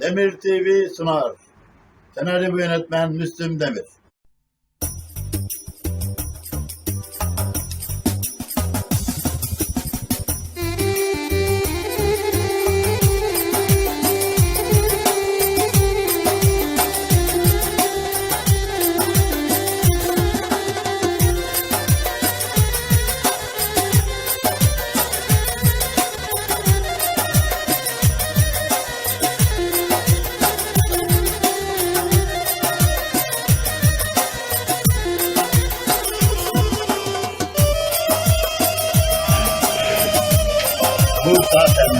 Demir TV sunar. Senaryo yönetmen Müslüm Demir. Who thought that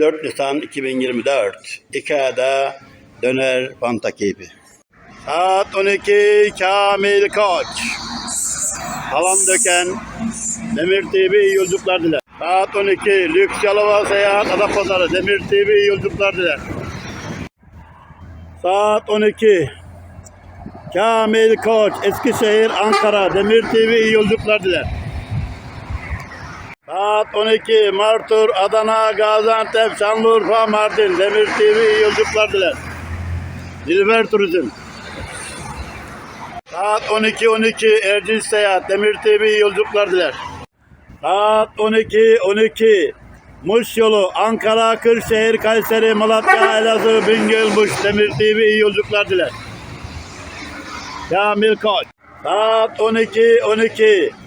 24 Nisan 2024. İKEA'da döner panta keyfi. Saat 12 Kamil Koç. Halam döken Demir TV yolculuklar diler. Saat 12 Lüks Yalova Seyahat Adapazarı Demir TV yolculuklar diler. Saat 12 Kamil Koç Eskişehir Ankara Demir TV yolculuklar diler. Saat 12 Martur, Adana, Gaziantep, Şanlıurfa, Mardin, Demir TV iyi yolculuklar diler. Dilber Turizm. Saat 12.12 Ercin Seyahat, Demir TV iyi yolculuklar diler. Saat 12.12 Muş yolu, Ankara, Kırşehir, Kayseri, Malatya, Elazığ, Bingöl, Muş, Demir TV iyi yolculuklar diler. Kamil Koç. Saat 12.12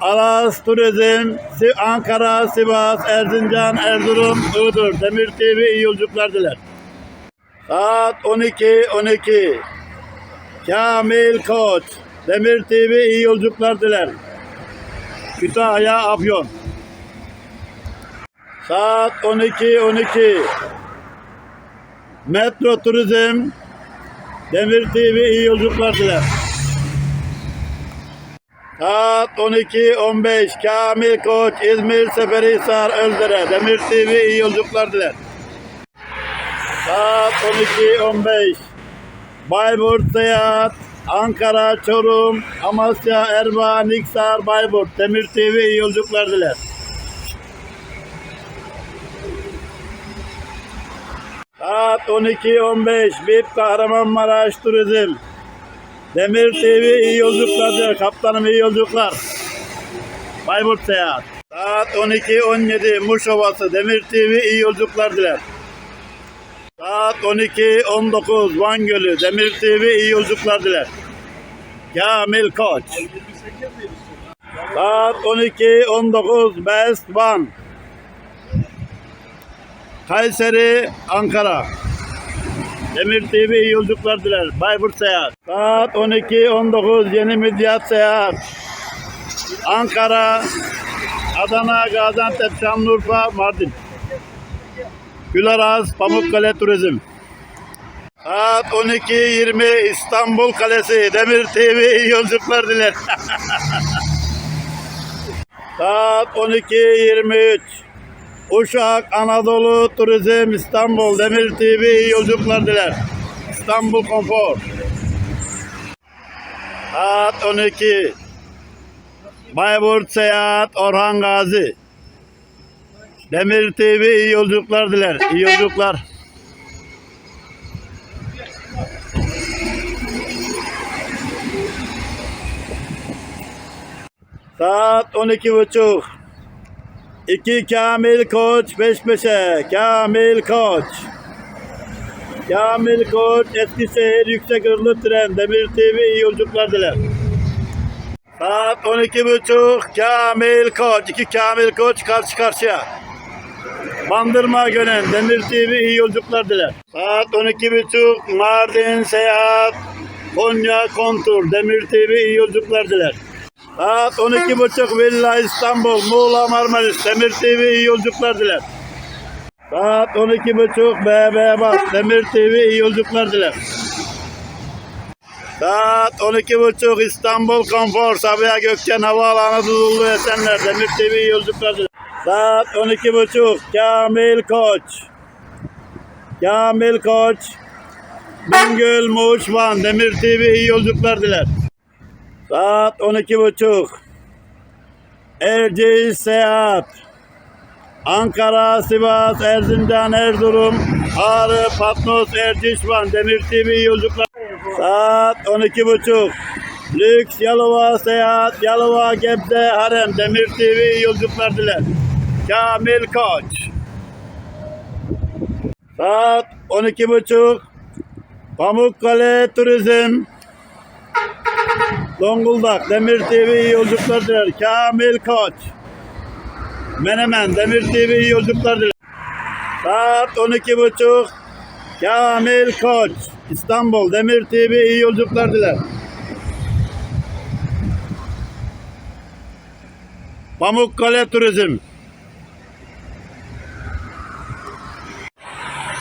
Aras Turizm, Ankara, Sivas, Erzincan, Erzurum, Iğdır, Demir TV iyi yolculuklar diler. Saat 12.12 Kamil Koç, Demir TV iyi yolculuklar diler. Kütahya, Afyon. Saat 12.12 Metro Turizm, Demir TV iyi yolculuklar diler. Saat 12.15 Kamil Koç İzmir Seferihisar Özdere. Demir TV iyi yolculuklar diler. Saat 12.15 Bayburt Seyahat Ankara, Çorum, Amasya, Erbaa, Niksar, Bayburt. Demir TV iyi yolculuklar diler. Saat 12.15 BIP Kahramanmaraş Turizm Demir TV iyi yolculuklar diyor. Kaptanım iyi yolculuklar. Bayburt Seyahat. Saat 12.17 Muş Ovası Demir TV iyi yolculuklar diler. Saat Saat 12.19 Van Gölü Demir TV iyi yolculuklar diler. Kamil Koç. Saat 12.19 Best Van. Kayseri, Ankara. Demir TV iyi yolculuklar diler. Bayburt Seyahat. Saat 12.19 Yeni Midyat Seyahat. Ankara, Adana, Gaziantep, Şanlıurfa, Mardin. Gülaraz, Pamukkale Turizm. Saat 12.20 İstanbul Kalesi Demir TV iyi yolculuklar diler. Saat 12.23 Uşak, Anadolu, Turizm, İstanbul, Demir TV iyi yolculuklar diler. İstanbul Konfor. Saat 12. Bayburt Seyahat Orhan Gazi. Demir TV iyi yolculuklar diler. İyi yolculuklar. Saat 12.30. 2 Kamil Koç peş peşe. Kamil Koç. Kamil Koç Eskişehir Yüksek Hızlı Tren Demir TV iyi yolculuklar diler. Saat 12.30 Kamil Koç. 2 Kamil Koç karşı karşıya. Bandırma Gönen Demir TV iyi yolculuklar diler. Saat 12.30 Mardin Seyahat Konya Kontur Demir TV iyi yolculuklar diler. Saat 12 buçuk Villa İstanbul Muğla Marmaris Demir TV iyi yolculuklar diler. Saat 12 buçuk BB Bas Demir TV iyi yolculuklar diler. Saat 12 buçuk İstanbul Konfor Sabiha Gökçen Havaalanı Dudullu Esenler Demir TV iyi yolculuklar diler. Saat 12 buçuk Kamil Koç Kamil Koç Bingöl Muğuş Van Demir TV iyi yolculuklar diler. Saat 12 buçuk. Erciyes Seyahat. Ankara, Sivas, Erzincan, Erzurum, Ağrı, Patnos, Erciş, Van, Demir TV yolculuklar. Saat 12 buçuk. Lüks, Yalova, Seyahat, Yalova, Gebze, Harem, Demir TV yolculuklar diler. Kamil Koç. Saat 12 buçuk. Pamukkale Turizm. Zonguldak Demir TV iyi yolculuklar diler. Kamil Koç. Menemen Demir TV iyi yolculuklar diler. Saat 12 buçuk. Kamil Koç. İstanbul Demir TV iyi. Pamukkale Turizm.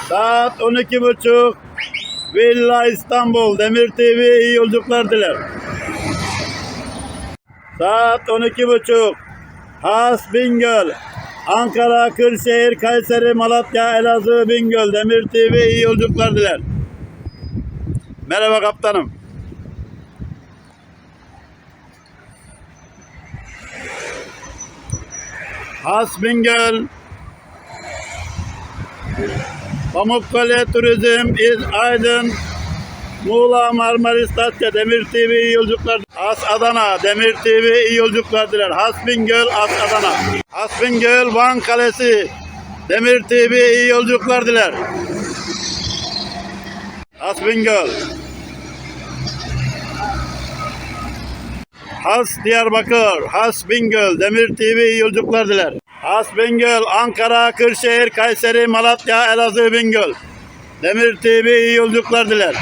Saat 12 buçuk. Villa İstanbul Demir TV iyi. Saat 12 buçuk. Has Bingöl. Ankara, Kırşehir, Kayseri, Malatya, Elazığ, Bingöl, Demir TV iyi yolculuklar diler. Merhaba kaptanım. Has Bingöl. Pamukkale Turizm, İz Aydın, Muğla, Marmaris, Datça, Demir TV iyi yolculuklar. As Adana, Demir TV iyi yolculuklar diler. Hasbingöl, As Adana. Hasbingöl, Van Kalesi, Demir TV iyi yolculuklar diler. Hasbingöl. Has Diyarbakır, Has Bingöl, Demir TV iyi yolculuklar diler. Has Bingöl, Ankara, Kırşehir, Kayseri, Malatya, Elazığ, Bingöl. Demir TV iyi yolculuklar diler.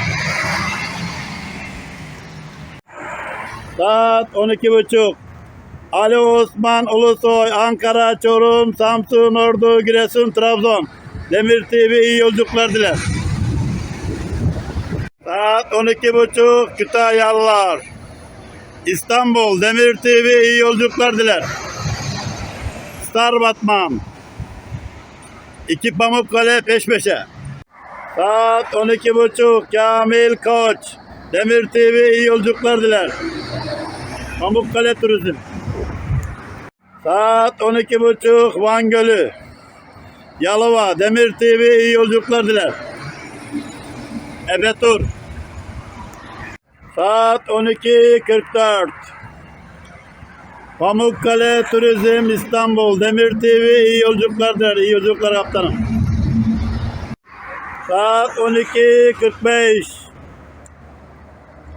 Saat 12.30. Ali Osman Ulusoy, Ankara, Çorum, Samsun, Ordu, Giresun, Trabzon. Demir TV iyi yolculuklar diler. Saat 12.30 Kütahyalılar. İstanbul Demir TV iyi yolculuklar diler. Star Batman. İki Pamukkale peş peşe. Saat 12.30 Kamil Koç. Demir TV iyi yolculuklar diler. Pamukkale Turizm. Saat 12.30 Van Gölü. Yalova Demir TV iyi yolculuklar diler. Efe Tur. Saat 12.44 Pamukkale Turizm İstanbul Demir TV iyi yolculuklar diler. İyi yolculuklar kaptanım. Saat 12.45.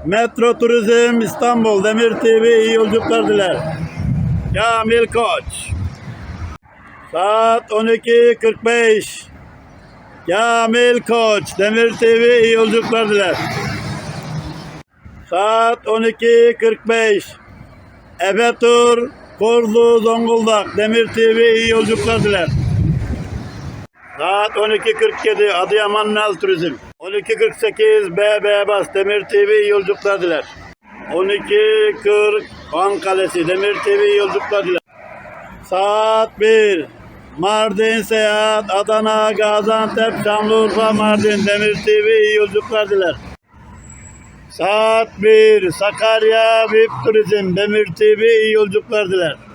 Metro Turizm İstanbul Demir TV iyi yolculuklar diler. Kamil Koç. Saat 12.45. Kamil Koç Demir TV iyi yolculuklar diler. Saat 12.45. Efe Tur Korlu Zonguldak Demir TV iyi yolculuklar diler. Saat 12.47 Adıyaman Nal Turizm. 12.48 BB Bas Demir TV yolculuklar diler. 12.40 Van Kalesi Demir TV yolculuklar diler. Saat 1 Mardin Seyahat Adana Gaziantep Şanlıurfa Mardin Demir TV yolculuklar diler. Saat 1 Sakarya VIP Turizm Demir TV yolculuklar diler.